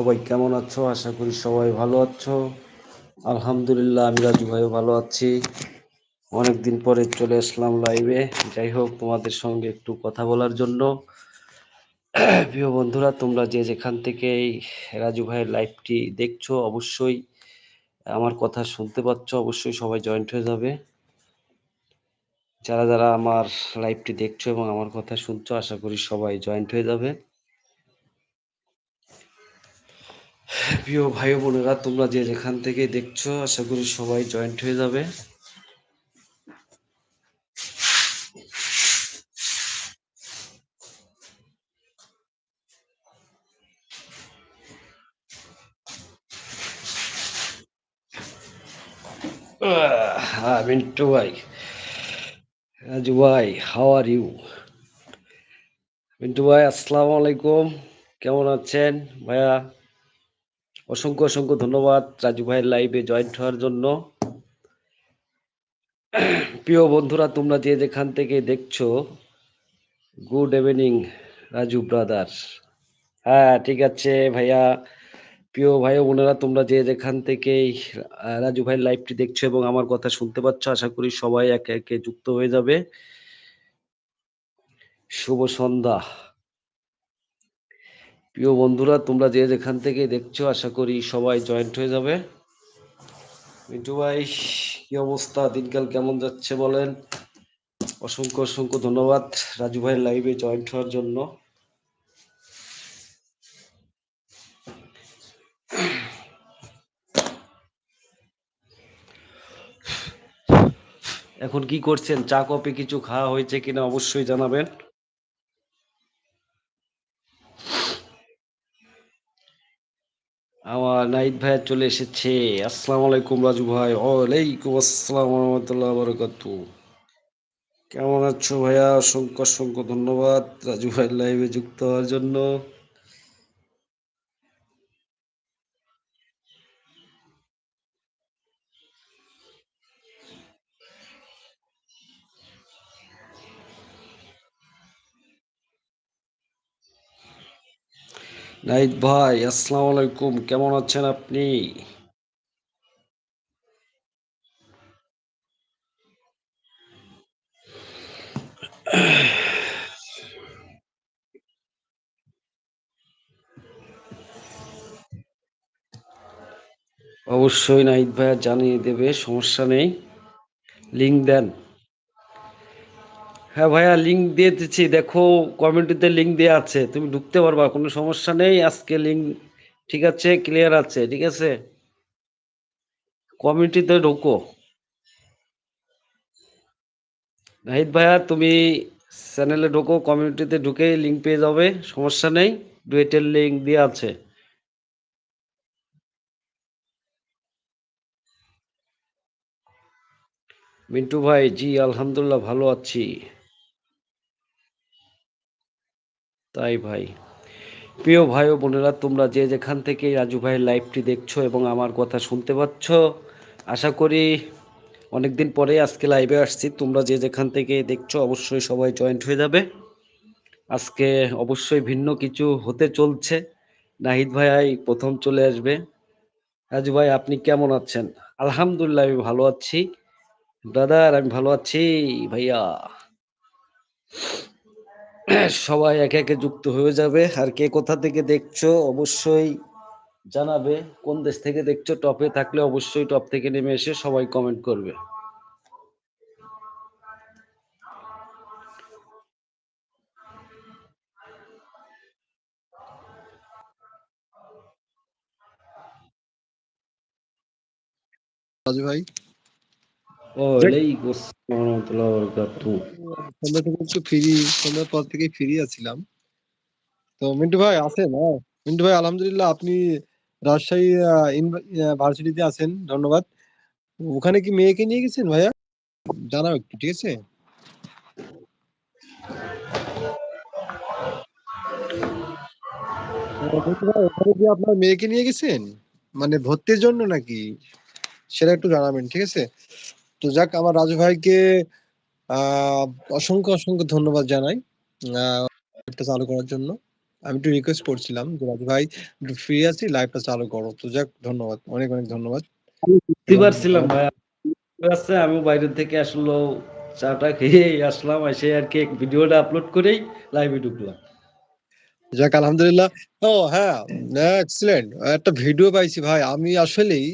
সবাই কেমন আছো? আশা করি সবাই ভালো আছো। আলহামদুলিল্লাহ, আমি রাজু ভাইও ভালো আছি। অনেকদিন পরে চলে আসলাম লাইভে যাই হোক, তোমাদের সঙ্গে একটু কথা বলার জন্য। প্রিয় বন্ধুরা, তোমরা যে যেখান থেকে এই রাজু ভাইয়ের লাইভটি দেখছ, অবশ্যই আমার কথা শুনতে পাচ্ছ। অবশ্যই সবাই জয়েন্ট হয়ে যাবে। যারা যারা আমার লাইভটি দেখছ এবং আমার কথা শুনছো, আশা করি সবাই জয়েন্ট হয়ে যাবে। প্রিয় ভাই বোনেরা, তোমরা যে যেখান থেকে দেখছ, আশা করি সবাই জয়েন্ট হয়ে যাবে। হ্যাঁ মিন্টু ভাই। ভাই হাউ আর ইউ মিন্টু ভাই, আসসালামু আলাইকুম। কেমন আছেন ভাইয়া? অসংখ্য অসংখ্য ধন্যবাদ রাজু ভাইয়ের লাইভে জয়েন্ট হওয়ার জন্য। প্রিয় বন্ধুরা, তোমরা যে যেখান থেকে দেখছ গুড ইভিনিং রাজু ব্রাদার হ্যাঁ ঠিক আছে ভাইয়া। প্রিয় ভাই বোনেরা, তোমরা যে যেখান থেকে রাজু ভাইয়ের লাইভটি দেখছ এবং আমার কথা শুনতে পাচ্ছ, আশা করি সবাই একে একে যুক্ত হয়ে যাবে। শুভ সন্ধ্যা। প্রিয় বন্ধুরা, তোমরা যে যেখান থেকে দেখছ, আশা করি সবাই জয়েন্ট হয়ে যাবে। মিন্টু ভাই, কি অবস্থা? দিনকাল কেমন যাচ্ছে বলেন? অসংখ্য অসংখ্য ধন্যবাদ রাজু ভাইয়ের লাইভে জয়েন্ট হওয়ার জন্য। এখন কি করছেন? চা, কফি কিছু খাওয়া হয়েছে কিনা অবশ্যই জানাবেন। নাইট ভাইয়া চলে এসেছে। আসসালামু আলাইকুম রাজু ভাই। ওয়ালাইকুম আসসালাম রহমতুল্লাহ বরকাত কেমন আছো ভাইয়া? অসংখ্য অসংখ্য ধন্যবাদ রাজু ভাই লাইভে যুক্ত হওয়ার জন্য। নাইট ভাই, আসসালামু আলাইকুম। কেমন আছেন আপনি? অবশ্যই নাইট ভাইয়া জানিয়ে দেবে, সমস্যা নেই। লিঙ্ক দেন। হ্যাঁ ভাইয়া লিঙ্ক দিয়ে দিচ্ছি। দেখো কমিউনিটিতে লিঙ্ক দেওয়া আছে। তুমি ঢুকতে পারবা, কোনো সমস্যা নেই। আজকে লিঙ্ক ঠিক আছে ক্লিয়ার আছে, ঠিক আছে? কমিউনিটিতে ঢুকো। নাহিদ ভাইয়া, তুমি চ্যানেলে ঢুকো কমিউনিটিতে ঢুকে লিঙ্ক পেয়ে যাবে, সমস্যা নেই। ডুয়েটের লিঙ্ক দেওয়া আছে। মিন্টু ভাই, জি, আলহামদুলিল্লাহ, ভালো আছি। তাই ভাই। প্রিয় ভাই ও বোনেরা, তোমরা যে যেখান থেকে রাজু ভাইয়ের লাইভটি দেখছ এবং আমার কথা শুনতে পাচ্ছ, আশা করি অনেকদিন পরে আজকে লাইভে আসছি। তোমরা যে যেখান থেকে দেখছ, অবশ্যই সবাই জয়েন্ট হয়ে যাবে। আজকে অবশ্যই ভিন্ন কিছু হতে চলছে। নাহিদ ভাই প্রথম চলে আসবে। রাজু ভাই, আপনি কেমন আছেন? আলহামদুলিল্লাহ, আমি ভালো আছি। ব্রাদার আমি ভালো আছি, ভাইয়া। সবাই একে একে যুক্ত হয়ে যাবে। আর কে কোথা থেকে দেখছ অবশ্যই জানাবে। কোন দেশ থেকে দেখছ টপে থাকলে অবশ্যই টপ থেকে নেমে এসে সবাই কমেন্ট করবে। ভাই। থেকে একটু ফ্রি সন্ধ্যার পর থেকে ফ্রি আছিলাম। তো মিন্টু ভাই আছেন হ্যাঁ? মিন্টু ভাই আলহামদুলিল্লাহ আপনি রাজশাহী ভার্সিটিতে আছেন ধন্যবাদ। ওখানে কি মেয়েকে নিয়ে গেছেন ভাইয়া? জানাও একটু ঠিক আছে? ওখানে কি আপনার মেয়েকে নিয়ে গেছেন? মানে ভর্তির জন্য নাকি? সেটা একটু জানাবেন ঠিক আছে? তো যাক আমার রাজু ভাইকে আহ অসংখ্য অসংখ্য ধন্যবাদ জানাই আহ চালু করার জন্য। আমি একটু রিকোয়েস্ট করছিলাম যে রাজু ভাই একটু ফ্রি আছি লাইভটা চালু করো। তো যাক ধন্যবাদ অনেক অনেক ধন্যবাদ। আমি বুঝতে পারছিলাম আমাদের- ভাই আছে আমি বাইরের থেকে আসলো চাটা খেয়ে আসলাম এসে আর কি ভিডিওটা আপলোড করেই লাইভে ঢুকলাম। যাক আলহামদুলিল্লাহ। ও হ্যাঁ এক্সিলেন্ট একটা ভিডিও পাইছি ভাই। আমি আসলেই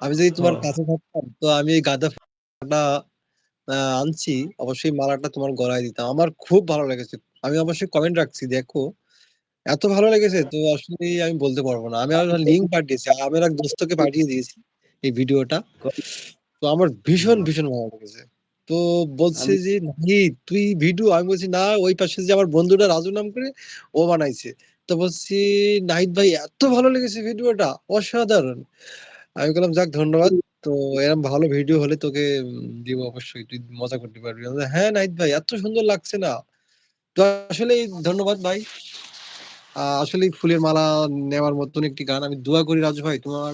আমি যদি তোমার কাছে থাকতাম তো আমি এই গাঁদা ফুলটা আনছি অবশ্যই মালাটা তোমার গলায় দিতাম। আমার খুব ভালো লেগেছে। আমি অবশ্যই কমেন্ট রাখছি দেখো। এত ভালো লেগেছে তো আসলে আমি বলতে পারব না। আমি আর লিঙ্ক পাঠিয়েছি আমি এক দোস্তকে পাঠিয়ে দিয়েছি এই ভিডিওটা। তো আমার ভীষণ ভীষণ ভালো লেগেছে। তো বলছে যে নাহি তুই ভিডিও আমি বলছি না ওই পাশে যে আমার বন্ধুটা রাজু নাম করে ও বানাইছে। তো বলছি নাহিদ ভাই এত ভালো লেগেছে ভিডিওটা অসাধারণ। আমি বললাম যাক ধন্যবাদ। তো এরকম ভালো ভিডিও হলে তোকে দিব অবশ্যই। তুই মজা করতে পারবি। হ্যাঁ নাহিদ ভাই এত সুন্দর লাগছে না। তো আসলে ধন্যবাদ ভাই। আসলে ফুলের মালা নেওয়ার মতন একটি গান আমি দোয়া করি রাজু ভাই। তোমার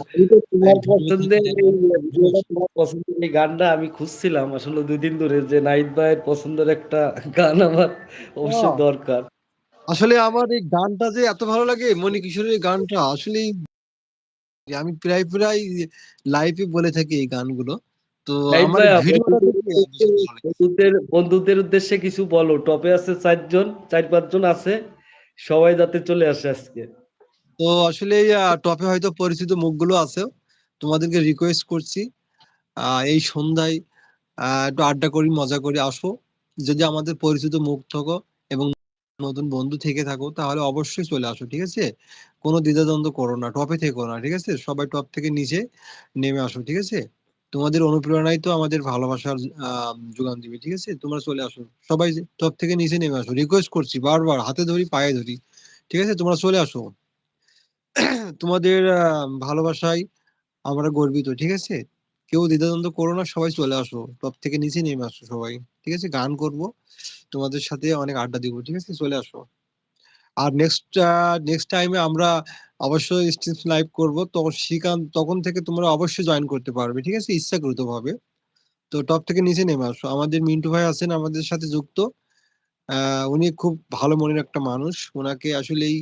পছন্দের গানটা আমি খুঁজছিলাম আসলে দুই দিন ধরে যে নাইট ভাইয়ের পছন্দের একটা গান আমার অবশ্যই হ্যাঁ। দরকার। আসলে আমার এই গানটা যে এত ভালো লাগে মনি কিশোরের গানটা আসলে আমি প্রায় প্রায় লাইভে বলে থাকি এই গানগুলো। তো আমার। বন্ধুদের বন্ধুদের উদ্দেশ্যে কিছু বলো। টপে আছে চারজন চার পাঁচজন আছে সবাই যাতে চলে আসে আজকে। তো আসলে টপে হয়তো পরিচিত মুখগুলো আছে। তোমাদেরকে রিকোয়েস্ট করছি এই সন্ধ্যায় আহ, একটু আড্ডা করি মজা করি আসো। যদি আমাদের পরিচিত মুখ থাকো এবং নতুন বন্ধু থেকে থাকো, তাহলে অবশ্যই চলে আসো, ঠিক আছে? কোনো দ্বিধাদ্বন্দ্ব করো না টপে থেকো না, ঠিক আছে? সবাই টপ থেকে নিচে নেমে আসো, ঠিক আছে? তোমাদের অনুপ্রেরণাই তো আমাদের ভালোবাসার যোগান দিবে, ঠিক আছে? তোমরা চলে আসো, সবাই টপ থেকে নিচে নেমে আসো রিকোয়েস্ট করছি বারবার, হাতে ধরি, পায়ে ধরি, ঠিক আছে? তোমরা চলে আসো। তোমাদের ভালোবাসায় আমরা গর্বিত, ঠিক আছে? কেউ দ্বিধাদ্বন্দ্ব করো না, সবাই চলে আসো টপ থেকে নিচে নেমে আসো সবাই। ঠিক আছে? গান করব। তোমাদের সাথে অনেক আড্ডা দিব ঠিক আছে? চলে আসো। আর নেক্সট নেক্সট টাইমে আমরা অবশ্যই স্ট্রিম লাইভ করব। তখন সেখান তখন থেকে তোমরা অবশ্যই জয়েন করতে পারবে ঠিক আছে? ইচ্ছাকৃত ভাবে তো টপ থেকে নিচে নেমে আসো। আমাদের মিন্টু ভাই আছেন আমাদের সাথে যুক্ত। উনি খুব ভালো মনের একটা মানুষ। ওনাকে আসলেই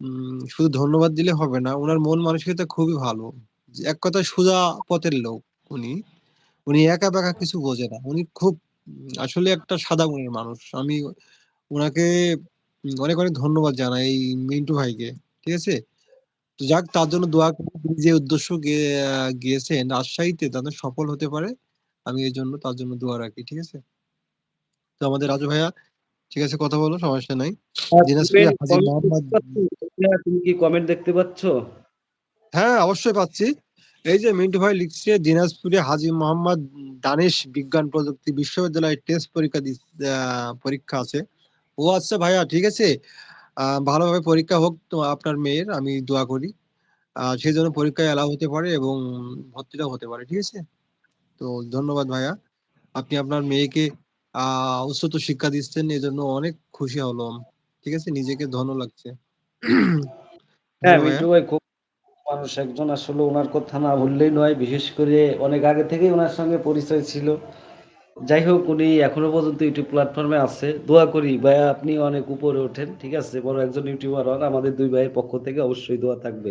উম, শুধু ধন্যবাদ দিলে হবে না ওনার মন মানসিকতা খুবই ভালো। এক কথায় সোজা পথের লোক উনি। উনি একা বেকা কিছু বোঝে না। উনি খুব আসলে একটা সাদা মনের মানুষ। আমি ওনাকে অনেক অনেক ধন্যবাদ জানাই এই মিন্টু ভাইকে ঠিক আছে? তো যাক তার জন্য দোয়া করি তিনি যে উদ্দেশ্য গিয়েছেন রাজশাহীতে তাদের সফল হতে পারে আমি এই জন্য তার জন্য দোয়া রাখি ঠিক আছে? তো আমাদের রাজু ভাইয়া ঠিক আছে কথা বলো সমস্যা নাই। হাজী মোহাম্মদ তুমি কি কমেন্ট দেখতে পাচ্ছ? হ্যাঁ অবশ্যই পাচ্ছি। এই যে মিন্টু ভাই লিখছে, দিনাজপুরে হাজি মোহাম্মদ দানেশ বিজ্ঞান প্রযুক্তি বিশ্ববিদ্যালয়ে টেস্ট পরীক্ষা পরীক্ষা আছে। ও আচ্ছা ভাইয়া, ঠিক আছে। ভালোভাবে পরীক্ষা হোক তো আপনার মেয়ের, আমি দোয়া করি। সেই জন্য পরীক্ষায় এলাও হতে পারে এবং ভর্তিটাও হতে পারে, ঠিক আছে? তো ধন্যবাদ ভাইয়া। আপনি আপনার মেয়েকে, আহ, উচ্চতর শিক্ষা দিচ্ছেন এই জন্য অনেক খুশি হলাম। ঠিক আছে? নিজেকে ধন্য লাগছে। হ্যাঁ মিন্টু ভাই, খুব মানুষ একজন আসলে ওনার কথা না বললেই নয় বিশেষ করে অনেক আগে থেকেই ওনার সঙ্গে পরিচয় ছিল। যাই হোক উনি এখনও পর্যন্ত ইউটিউব প্ল্যাটফর্মে আছে। দোয়া করি ভাইয়া আপনি অনেক উপরে ওঠেন ঠিক আছে? বড় একজন ইউটিউবার হন আমাদের দুই ভাইয়ের পক্ষ থেকে অবশ্যই দোয়া থাকবে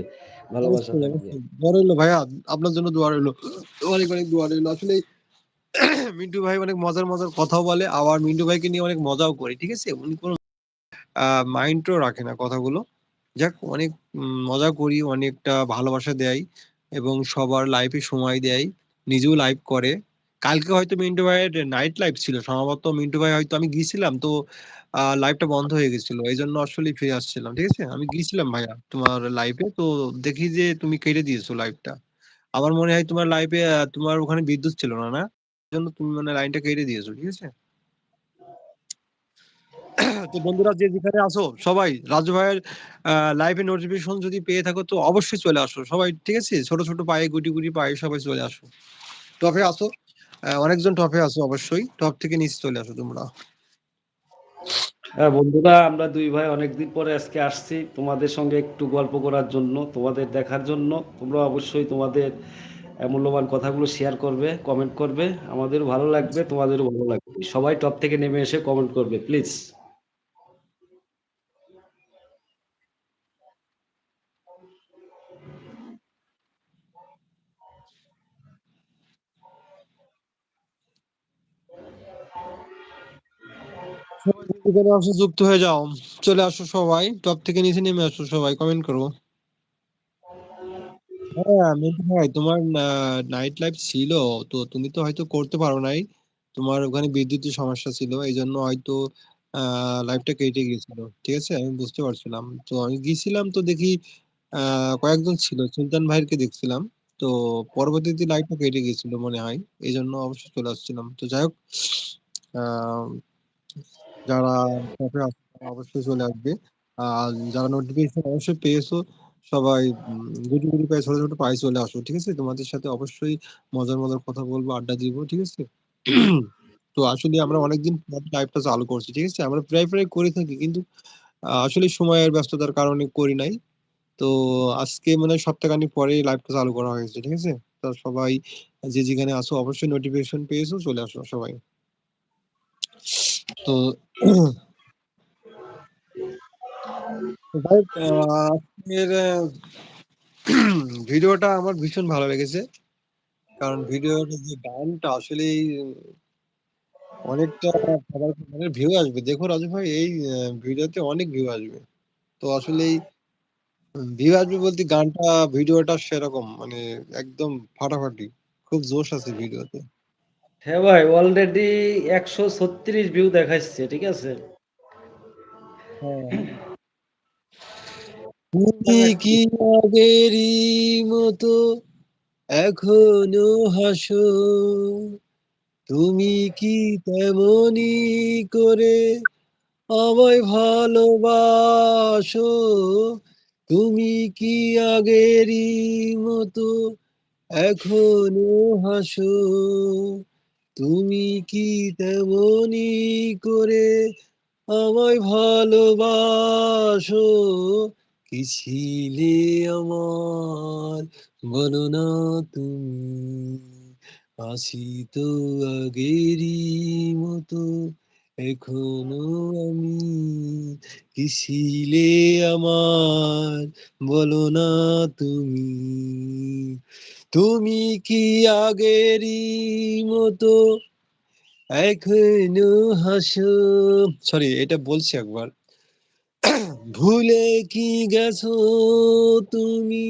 ভালোবাসা থাকবে। দোয়া রইল ভাইয়া আপনার জন্য দোয়া রইল। অনেক অনেক দোয়া রইল। আসলে মিন্টু ভাই অনেক মজার মজার কথাও বলে আবার মিন্টু ভাইকে নিয়ে অনেক মজাও করি ঠিক আছে? উনি কোনো মাইন্ডও রাখে না কথাগুলো। যাক, অনেক মজা করি, অনেকটা ভালোবাসা দেয় এবং সবার লাইফে সময় দেয়, নিজেও লাইভ করে। কালকে হয়তো মিন্টু ভাইয়ের নাইট লাইভ ছিল, সম্ভবত মিন্টু ভাই হয়তো আমি গিয়েছিলাম, তো লাইভটা বন্ধ হয়ে গেছিল এই জন্য আসলে ফিরে আসছিলাম, ঠিক আছে? আমি গিয়েছিলাম ভাইয়া তোমার লাইভে তো দেখি যে তুমি কেটে দিয়েছ লাইভটা আমার মনে হয় তোমার লাইভে তোমার ওখানে বিদ্যুৎ ছিল না না? জন্য তুমি মানে লাইনটা কেটে দিয়েছ, ঠিক আছে? তো বন্ধুরা যে যেখানে আসো, সবাই রাজু ভাইয়ের লাইভে নোটিফিকেশন যদি পেয়ে থাকো, তো অবশ্যই চলে আসো। সবাই, ঠিক আছে? ছোট ছোট পায়ে, গুটি গুটি পায়ে সবাই চলে আসো। টপে আসো। অনেকজন টপে আসো অবশ্যই। টপ থেকে নিচে চলে আসো তোমরা। হ্যাঁ বন্ধুরা, আমরা দুই ভাই অনেকদিন পরে আজকে আসছি তোমাদের সঙ্গে একটু গল্প করার জন্য, তোমাদের দেখার জন্য। তোমরা অবশ্যই তোমাদের মূল্যবান কথাগুলো শেয়ার করবে কমেন্ট করবে। আমাদেরও ভালো লাগবে, তোমাদেরও ভালো লাগবে। সবাই টপ থেকে নেমে এসে কমেন্ট করবে প্লিজ আসো যুক্ত হয়ে যাও। চলে আসো সবাই। টপ থেকে নিচে নেমে আসো সবাই। কমেন্ট করো। হ্যাঁ মিন্টু ভাই, তোমার নাইট লাইফ ছিল, তো তুমি তো হয়তো করতে পারো নাই। তোমার ওখানে বিদ্যুতের সমস্যা ছিল এই জন্য হয়তো লাইফটা কেটে গিয়েছিল। ঠিক আছে? আমি বুঝতে পারছিলাম। তো আমি গিয়েছিলাম তো দেখি কয়েকজন ছিল। সুলতান ভাইকে দেখছিলাম। তো পরবর্তীতে লাইফটা কেটে গিয়েছিল মনে হয়। এই জন্য অবশ্যই চলে আসছিলাম। তো যাই হোক যারা তারা অবশ্যই চলে আসবে। আর যারা নোটিফিকেশন অবশ্যই পেয়েছ, সবাই গুটি গুটি পায়ে ছোট ছোট পায়ে চলে আসো, ঠিক আছে? তোমাদের সাথে অবশ্যই মজার মজার কথা বলব, আড্ডা দিব, ঠিক আছে? তো আসলে আমরা অনেকদিন লাইভটা চালু করছি, ঠিক আছে? আমরা প্রায় প্রায় করে থাকি, কিন্তু আসলে সময়ের ব্যস্ততার কারণে করি নাই। তো আজকে মানে সপ্তাহখানিক পরে লাইভটা চালু করা হয়েছে ঠিক আছে? তো সবাই, যে যেখানে আসো অবশ্যই নোটিফিকেশন পেয়েছ, চলে আসো সবাই। ভিডিওটা আমার ভীষণ ভালো লেগেছে। কারণ ভিডিওর যে গানটা আসলে অনেকটা ভিউ আসবে। দেখো রাজু ভাই, এই ভিডিওতে অনেক ভিউ আসবে। তো আসলে ভিউ আসবে বলতে গানটা, ভিডিওটা সেরকম মানে একদম ফাটাফাটি। খুব জোশ আছে ভিডিওতে। হ্যাঁ ভাই অলরেডি একশো ছত্রিশ ভিউ দেখাচ্ছে ঠিক আছে? কি আগেরই মতো এখনও হাসো? তুমি কি তেমনি করে আমায় ভালোবাসো? তুমি কি আগেরই মতো এখনও হাসো? তুমি কি তেমনি করে আমায় ভালোবাসো? কি ছিলে আমার? বলো না তুমি। আসি তো আগেরই মতো, এখনও আমি। কি ছিলে আমার? বলো না তুমি। তুমি কি আগেরই মতো এখনও হাসো? সরি এটা বলছি একবার। ভুলে কি গেছো তুমি?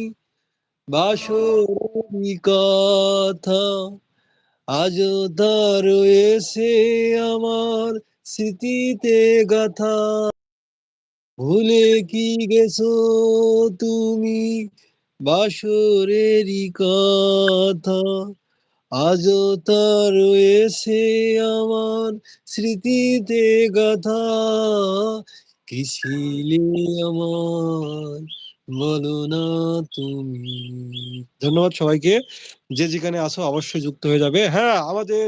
বাসরি কথা আজও তা রয়েছে আমার স্মৃতিতে গাথা। ভুলে কি গেছো তুমি? বাসরেরই কথা। আজও তা রয়েছে আমার স্মৃতিতে গাথা। কি ছিলে আমার? বলো না তুমি। ধন্যবাদ সবাইকে। যে যেখানে আসো অবশ্যই যুক্ত হয়ে যাবে। হ্যাঁ আমাদের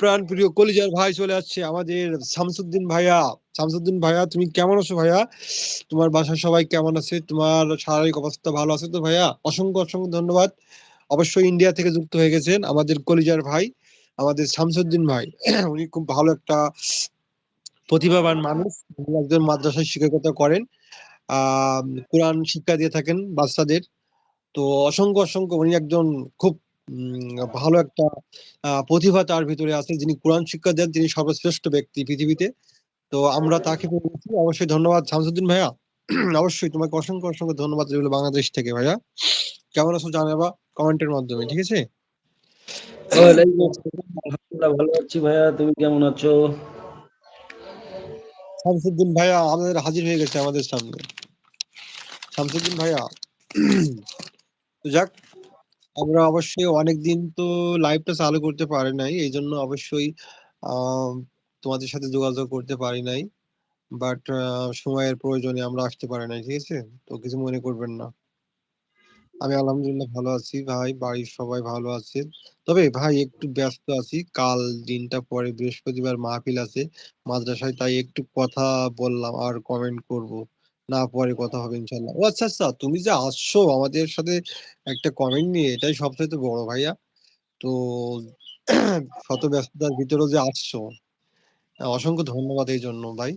প্রাণ প্রিয় কলিজার ভাই চলে আসছে, আমাদের শামসুদ্দিন ভাইয়া। শামসুদ্দিন ভাইয়া, তুমি কেমন আছো ভাইয়া? তোমার বাসার সবাই কেমন আছে? তোমার শারীরিক অবস্থা ভালো আছে তো ভাইয়া? অসংখ্য অসংখ্য ধন্যবাদ। অবশ্যই ইন্ডিয়া থেকে যুক্ত হয়ে গেছেন আমাদের কলিজার ভাই, আমাদের শামসুদ্দিন ভাই। উনি খুব ভালো একটা প্রতিভাবান মানুষ। একজন মাদ্রাসায় শিক্ষকতা করেন। আহ, কোরআন শিক্ষা দিয়ে থাকেন বাচ্চাদের। তো অসংখ্য অসংখ্য, উনি একজন খুব ভালো একটা প্রতিভা তার ভিতরে আছে যিনি কোরআন শিক্ষা দেন তিনি সর্বশ্রেষ্ঠ ব্যক্তি পৃথিবীতে। তো আমরা তাকে অবশ্যই ধন্যবাদ। শামসুদ্দিন ভাইয়া অবশ্যই তোমাকে অসংখ্য অসংখ্য ধন্যবাদ রইল বাংলাদেশ থেকে ভাইয়া। কেমন আছো জানাবা কমেন্টের মাধ্যমে ঠিক আছে? ভালো ভাইয়া। তুমি কেমন আছো? শামসুদ্দিন ভাইয়া আমাদের হাজির হয়ে গেছে আমাদের সামনে। শামসুদ্দিন ভাইয়া তো যাক আমরা অবশ্যই অনেকদিন তো লাইভটা চালু করতে পারি নাই। এই জন্য অবশ্যই তোমাদের সাথে যোগাযোগ করতে পারি নাই। বাট সময়ের প্রয়োজনে আমরা আসতে পারি নাই, ঠিক আছে? তো কিছু মনে করবেন না। আমি আলহামদুলিল্লাহ ভালো আছি ভাই, বাড়ির সবাই ভালো আছে। তবে ভাই একটু ব্যস্ত আছি, কাল দিনটা পরে বৃহস্পতিবার মাহফিল আছে। মাদ্রাসায় তাই একটু কথা বললাম আর কমেন্ট করব। না পরে কথা হবে ইনশাল্লাহ। ও আচ্ছা আচ্ছা তুমি যে আসছো আমাদের সাথে একটা কমেন্ট নিয়ে, এটাই সবচেয়ে বড় ভাইয়া। তো শত ব্যস্ততার ভিতরেও যে আসছো অসংখ্য ধন্যবাদ এই জন্য ভাই।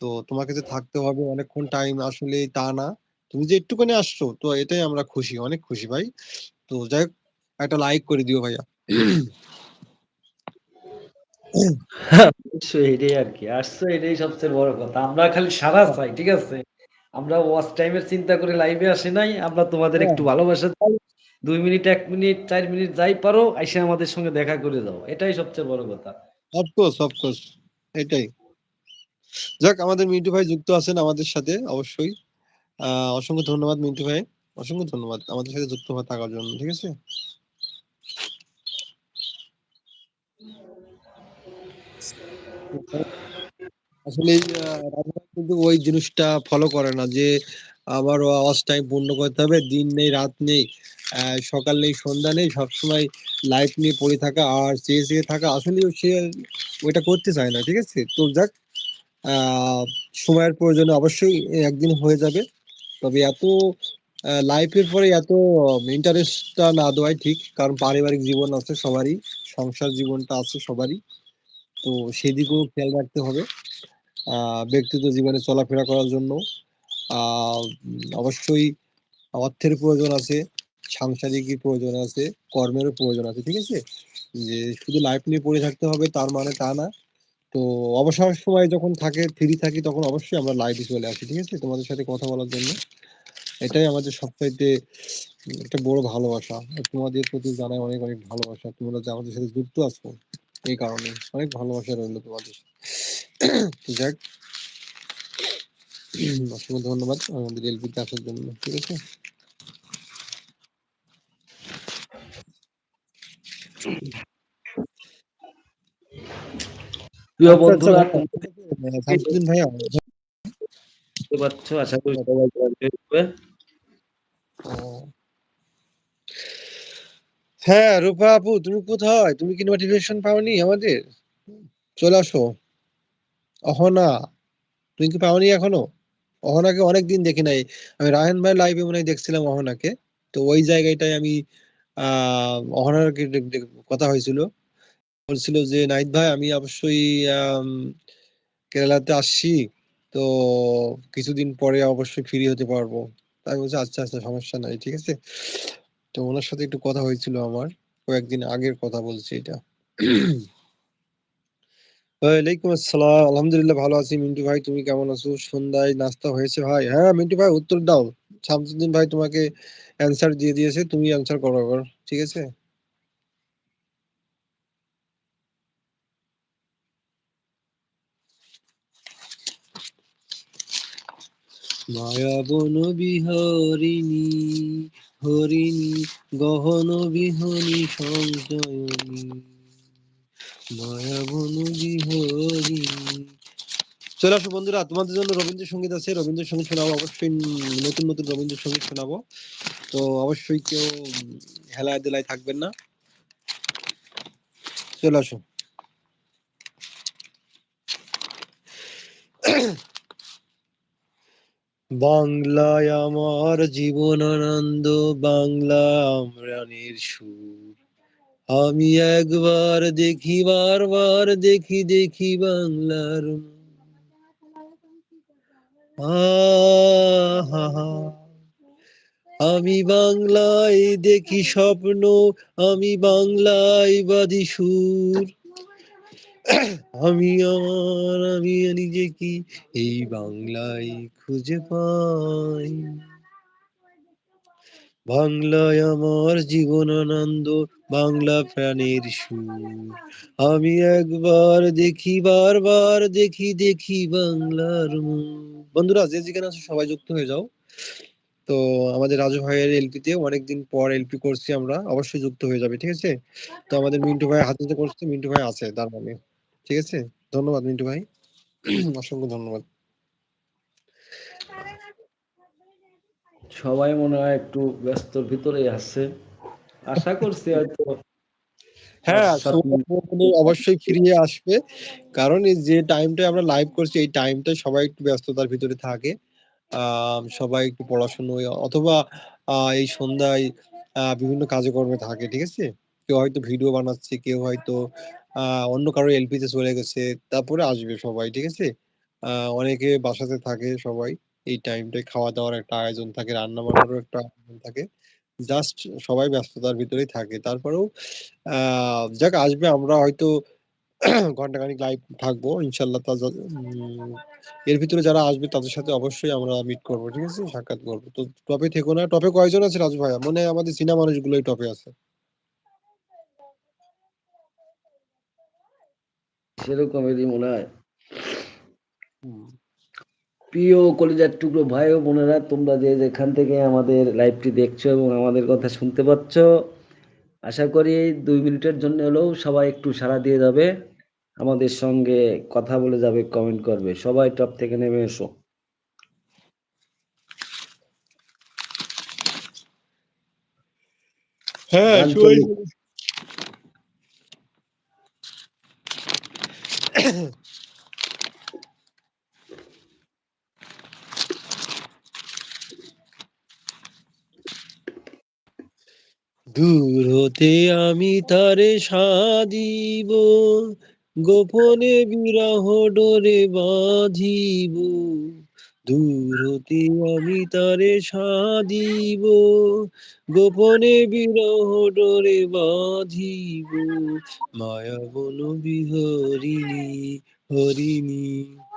তো তোমাকে যে থাকতে হবে অনেকক্ষণ টাইম আসলে তা না। তুমি যে একটুখানি আসছো, তো এটাই আমরা খুশি, অনেক খুশি ভাই। তো যাই হোক, একটা লাইক করে দিও ভাইয়া। এটাই আরকি। আসছো এটাই সবচেয়ে বড় কথা। আমরা খালি হ্যাঁ। চাই। ঠিক আছে? আমরা ওয়াচ টাইম এর চিন্তা করে লাইভে আসি নাই। আমরা তোমাদের হ্যাঁ। একটু ভালোবাসা চাই। ২ মিনিট, ১ মিনিট, ৪ মিনিট যাই পারো আইসা আমাদের সঙ্গে দেখা করে যাও। এটাই সবচেয়ে বড় কথা। অফ কোর্স, অফ কোর্স এটাই। যাক আমাদের মিন্টু ভাই যুক্ত আছেন আমাদের সাথে অবশ্যই। অসংখ্য ধন্যবাদ মিন্টু ভাই। অসংখ্য ধন্যবাদ আমাদের সাথে যুক্ত হয়ে থাকার জন্য। ঠিক আছে? আসলে কিন্তু ওই জিনিসটা ফলো করে না যে আবার ওয়াচ টাইম পূর্ণ করতে হবে। দিন নেই, রাত নেই, সকাল নেই, সন্ধ্যা নেই। সবসময় লাইফ নিয়ে পড়ে থাকা আর চেয়ে, চেয়ে থাকা আসলে সে ওইটা করতে চায় না। ঠিক আছে? তো যাক সময়ের প্রয়োজনে অবশ্যই একদিন হয়ে যাবে। তবে এত আ লাইফ এর পরে এত ইন্টারেস্টটা না দেওয়াই ঠিক। কারণ পারিবারিক জীবন আছে সবারই। সংসার জীবনটা আছে সবারই। তো সেদিকেও খেয়াল রাখতে হবে। ব্যক্তিগত জীবনে চলাফেরা করার জন্য অবশ্যই অর্থের প্রয়োজন আছে, সাংসারিকই প্রয়োজন আছে, কর্মেরও প্রয়োজন আছে। ঠিক আছে? যে শুধু লাইফ নিয়ে পড়ে থাকতে হবে তার মানে তা না। তো অবসর সময় যখন থাকে ফ্রি থাকি তখন অবশ্যই আমরা লাইভে চলে আসি। ঠিক আছে? তোমাদের সাথে কথা বলার জন্য। এটাই আমাদের সবচাইতে একটা বড় ভালোবাসা। তোমাদের প্রতি জানাই অনেক, অনেক ভালোবাসা। তোমরা যে আমাদের সাথে যুক্ত আছো এই কারণে। অনেক ভালোবাসা রইল তোমাদের। যাক অসংখ্য ধন্যবাদ আমাদের এলপিতে আসার জন্য। ঠিক আছে? প্রিয় আচ্ছা, আচ্ছা বন্ধুরা ভাইয়া তোমরা শামসুদ্দিন ভাইয়া বুঝতে পারছ আশা করি সবাই জয়েন করবে। হ্যাঁ, রূপা আপু তুমি কোথায়? তুমি কি নোটিফিকেশন পাওনি আমাদের? চলে আসো। অহনা, তুমি কি পাওনি এখনও? অহনাকে অনেকদিন দেখি নাই। আমি রায়ন ভাই লাইভে মনে দেখছিলাম অহনাকে। তো ওই জায়গাটায় আমি আ অহনার কথা হয়েছিল। বলছিল যে, "নাহিদ ভাই আমি অবশ্যই কেরালাতে আসছি। তো কিছুদিন পরে অবশ্যই ফ্রি হতে পারব।" তো আমি বলছি, "আচ্ছা, আচ্ছা সমস্যা নাই।" ঠিক আছে? তো উনার সাথে একটু কথা হয়েছিল আমার। কয়েকদিন আগের কথা বলছি এটা। ওয়ালাইকুম আসসালাম। আলহামদুলিল্লাহ ভালো আছি। মিন্টু ভাই তুমি কেমন আছো? সন্ধ্যায় নাস্তা হয়েছে ভাই? হ্যাঁ, মিন্টু ভাই উত্তর দাও। শামসুদ্দিন ভাই তোমাকে অ্যান্সার দিয়ে দিয়েছে। তুমি অ্যান্সার করো এবার। ঠিক আছে? মায়া বন বিহারিণী হরিণী, গহন বিহনী সঞ্চয়নী মায়া বন বিহারিণী চলে আসো বন্ধুরা, তোমাদের জন্য রবীন্দ্রসঙ্গীত আছে, রবীন্দ্রসঙ্গীত শোনাবো, অবশ্যই নতুন নতুন রবীন্দ্রসঙ্গীত শোনাবো। তো অবশ্যই কেউ হেলায় দেলায় থাকবেন না। চলে আসো। বাংলায় আমার জীবন আনন্দ বাংলা আমরানের সুর। আমি একবার দেখি, বারবার দেখি দেখি বাংলার আমি বাংলায় দেখি স্বপ্ন, আমি বাংলায় বাদি সুর। আমি আমার আমি নিজে কি এই বাংলায় খুঁজে পাই? বাংলায় আমার জীবন আনন্দ, বাংলা প্রাণের সুর। আমি একবার দেখি, বারবার দেখি দেখি বাংলার বন্ধুরা, যে যেখানে আছো, সবাই যুক্ত হয়ে যাও। তো আমাদের রাজু ভাইয়ের এলপিতে অনেকদিন পর এলপি করছি আমরা, অবশ্যই যুক্ত হয়ে যাবে, ঠিক আছে? তো আমাদের মিন্টু ভাই হাতে করছে, মিন্টু ভাই আছে তার মানে ঠিক আছে? ধন্যবাদ মিন্টু ভাই। অসংখ্য ধন্যবাদ। সবাই মনে হয় একটু ব্যস্তর ভিতরেই আছে। আশা করছি হয়তো হ্যাঁ ৫-৭ সময় মিনিট মতো অবশ্যই ফিরিয়ে আসবে। কারণ এই যে টাইমটায় আমরা লাইভ করছি এই টাইমটা সবাই একটু ব্যস্ততার ভিতরে থাকে। আহ সবাই একটু পড়াশোনায় অথবা এই সন্ধ্যায় বিভিন্ন কাজে কর্মে থাকে ঠিক আছে? কেউ হয়তো ভিডিও বানাচ্ছে কেউ হয়তো অন্য কারও এলপিতে চলে গেছে, তারপরে আসবে সবাই, ঠিক আছে? অনেকে বাসাতে থাকে সবাই, এই টাইমটায় খাওয়া দাওয়ার একটা আয়োজন থাকে রান্না বান্নারও একটা আয়োজন থাকে। জাস্ট সবাই ব্যস্ততার ভিতরেই থাকে। তারপরেও যাক, আসবে, আমরা হয়তো ঘণ্টা ঘন্টাখানিক লাইভ থাকব ইনশাল্লাহ তা এর ভিতরে যারা আসবে, তাদের সাথে অবশ্যই আমরা মিট করব, ঠিক আছে? সাক্ষাৎ করব। তো টপে থেকো না। টপে কয়জন আছে রাজু ভাইয়া? মনে আমাদের চীনা মানুষগুলোই টপে আছে। সেরকমেরই মনে হয়। প্রিয় কলিজার টুকরো ভাই ও বোনেরা তোমরা যে যেখান থেকে আমাদের লাইভটি দেখছ এবং আমাদের কথা শুনতে পাচ্ছ আশা করি দুই মিনিটের জন্য হলেও সবাই একটু সাড়া দিয়ে যাবে। আমাদের সঙ্গে কথা বলে যাবে কমেন্ট করবে। সবাই টপ থেকে নেমে এসো। হ্যাঁ গান সবাই চলুক। দূর হতে আমি তারে সাদিব গোপনে বিরহ ডোরে বাঁধিব। দূর হতে আমি তারে সাদিব গোপনে বিরহ ডোরে বাঁধিব। মায়া বন বিহরিণী হরিণী।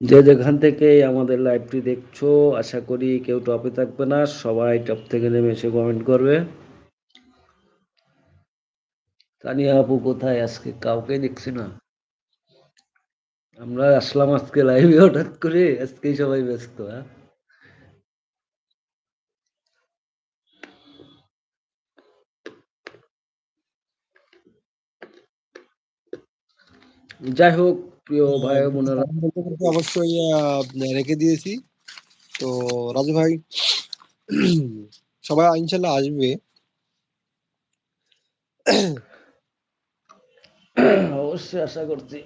যে যেখান থেকে আমাদের লাইভটি দেখছ, আশা করি কেউ টপে থাকবে না। সবাই টপ থেকে নেমে এসে কমেন্ট করবে। তানিয়া আপু কোথায়? আজকে কাউকে দেখছি না। আমরা আসলাম আজকে লাইভে হঠাৎ করে। আজকেই সবাই ব্যস্ত হ্যাঁ? যাই হোক প্রিয় ভাই ও বোনেরা। অবশ্যই রেখে দিয়েছি। তো রাজু ভাই সবাই ইনশাল্লাহ আসবে। অবশ্যই আশা করছি।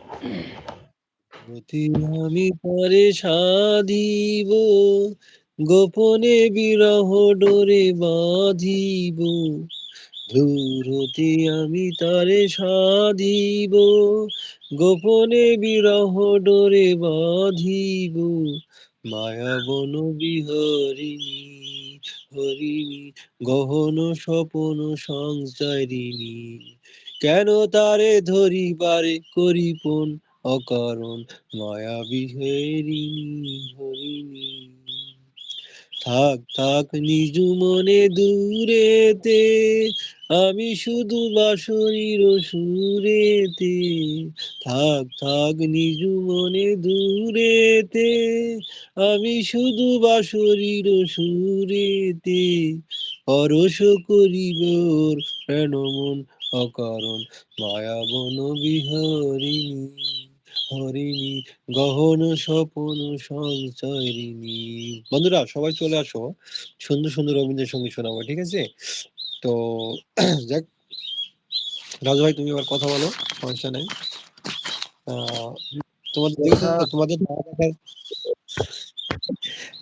আমি পরে সাধিব গোপনে বিরহ ডোরে বাঁধিব। আমি তারে সাধিব, গোপনে বিরহ ডোরে বাঁধিব। মায়া বন বিহরিণী, হরিণী, গহন স্বপন সংসারিণী, কেন তারে ধরিবারে করিপন অকারণ? মায়া বিহরিণী, হরিণী। থাক থাক, নিজ মনে দূরেতে আমি শুধু বাসরির সুরেতে, থাক থাক নিজ মনে দূরেতে। আমি শুধু বাসরির সুরেতে, পরশ করিবর প্রাণমন অকারণ। মায়াবন বিহরিণী, হরিণী, গহন স্বপন সঞ্চরিণী বন্ধুরা, সবাই চলে আসো। সুন্দর সুন্দর রবীন্দ্রসঙ্গীত শোনাবো, ঠিক আছে? তো যাক রাজু ভাই তুমি এবার কথা বলো সমস্যা নেই। তোমাদের তোমাদের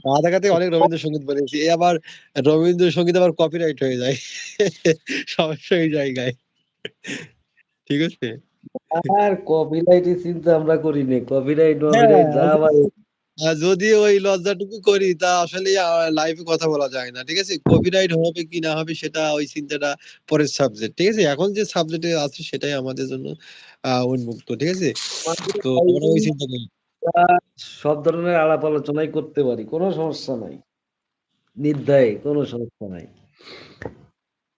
না দেখাতে অনেক রবীন্দ্রসঙ্গীত বলেছি এ আবার রবীন্দ্রসঙ্গীত আবার কপিরাইট হয়ে যায়। সমস্যা এই জায়গায়। ঠিক আছে? আর কপিরাইটের চিন্তা আমরা করি নি। কপিরাইট হ্যাঁ, যা যদি ওই লজ্জাটুকু করি তা আসলে লাইভে কথা বলা যায় না ঠিক আছে? কপিরাইট হবে কি না হবে সেটা ওই চিন্তাটা পরের সাবজেক্ট ঠিক আছে? এখন যে সাবজেক্টে আছে সেটাই আমাদের জন্য উন্মুক্ত ঠিক আছে? তো আমরা ওই চিন্তা করি। সব ধরনের আলাপ আলোচনাই করতে পারি কোনো সমস্যা নাই। নির্দায় কোনো সমস্যা নাই।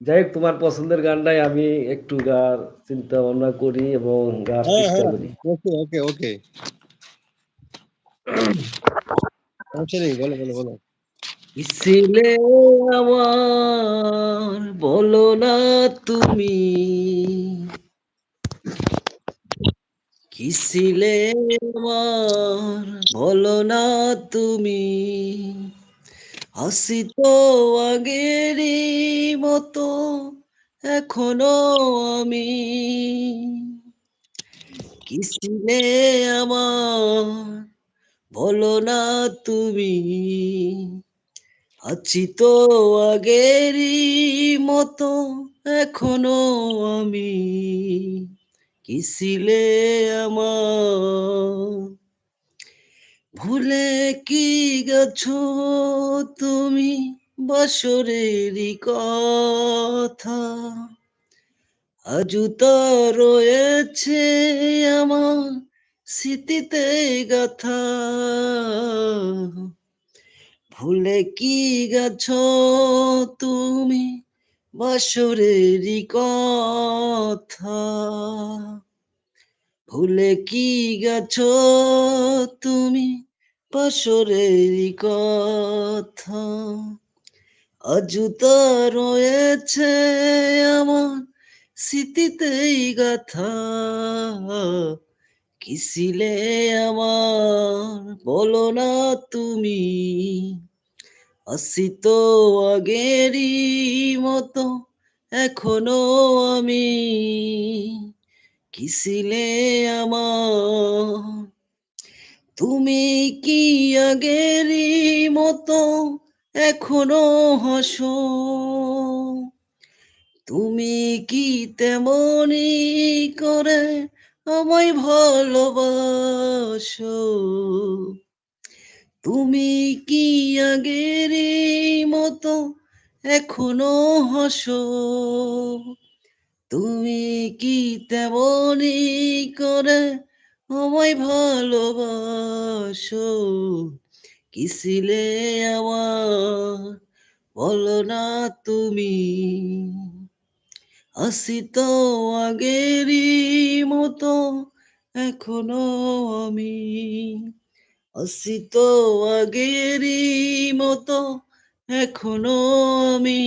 যাই হোক তোমার পছন্দের গানটাই আমি একটু গার চিন্তা ভাবনা করি এবং গার হ্যাঁ চেষ্টা হ্যাঁ। করি। ওকে ওকে ওকে বলো বলো বলো। আমার বলো না তুমি। কিসিলে আমার বলো না তুমি। হাসি তো আগেরই মতো, এখনও আমি। কিসিলে আমার বলো না তুমি, আছি তো আগেরই মতো, এখনও আমি। কি ছিলে আমার? ভুলে কি গেছো তুমি বছরেরই কথা? আজও তো রয়েছে আমার স্মৃতিতে গাথা। ভুলে কি গেছো তুমি বছরেরই কথা? ভুলে কি গেছো তুমি বছরেরই কথা? আজও তা রয়েছে আমার স্মৃতিতেই গাথা। কি ছিলে আমার? বলো না তুমি। আসি তো আগেরই মতো, এখনও আমি। কিসিলে আমার? তুমি কি আগেরই মতো, এখনও হাসো? তুমি কি তেমনি করে আমায় ভালোবাসো। তুমি কি আগেরই মতো এখনও হাসো? তুমি কি তেমনি করে আমায় ভালোবাসো? কি ছিলে আমার? বলো না তুমি। আসি তো আগেরই মতো এখনও আমি। আসি তো আগেরই মতো এখনও আমি।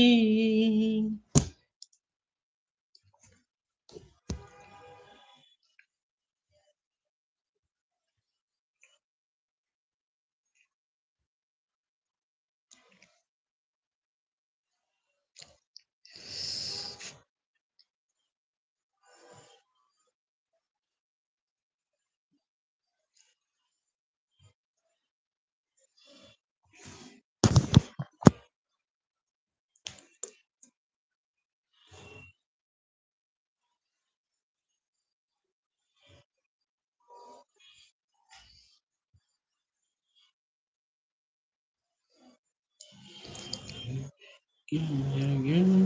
Yeah, yeah, yeah.